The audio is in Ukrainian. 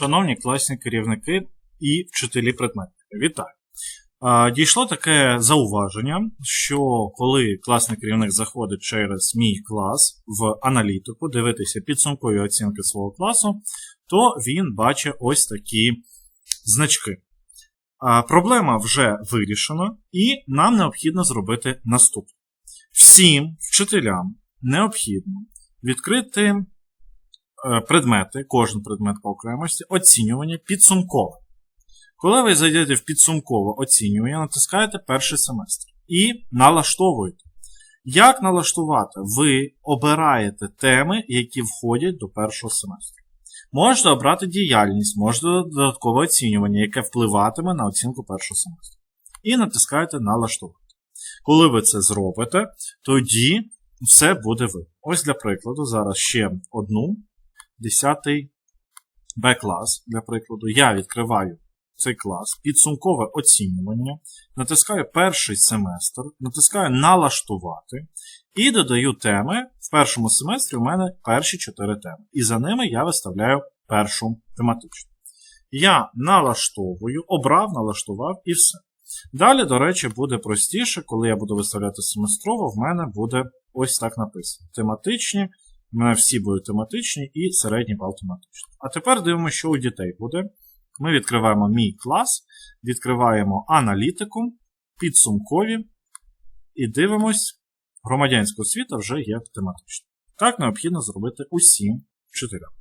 Шановні класні керівники і вчителі предметники, вітаю! Дійшло таке зауваження, що коли класний керівник заходить через мій клас в аналітику, дивитися підсумкові оцінки свого класу, то він бачить ось такі значки. Проблема вже вирішена, і нам необхідно зробити наступне. Всім вчителям необхідно відкрити предмети, кожен предмет по окремості, оцінювання підсумкове. Коли ви зайдете в підсумкове оцінювання, натискаєте перший семестр і налаштовуєте. Як налаштувати? Ви обираєте теми, які входять до першого семестру. Можете обрати діяльність, можете додаткове оцінювання, яке впливатиме на оцінку першого семестру. І натискаєте налаштувати. Коли ви це зробите, тоді все буде ви. Ось для прикладу, зараз ще одну 10 Б-клас, для прикладу, я відкриваю цей клас, підсумкове оцінювання, натискаю перший семестр, натискаю налаштувати і додаю теми. В першому семестрі у мене перші 4 теми. І за ними я виставляю першу тематичну. Я налаштовую, обрав, налаштував і все. Далі, до речі, буде простіше, коли я буду виставляти семестрово, в мене буде ось так написано. Тематичні, всі будуть тематичні і середній бал тематичний. А тепер дивимося, що у дітей буде. Ми відкриваємо мій клас, відкриваємо аналітику, підсумкові і дивимось, громадянська освіта вже є тематична. Так необхідно зробити усім вчителям.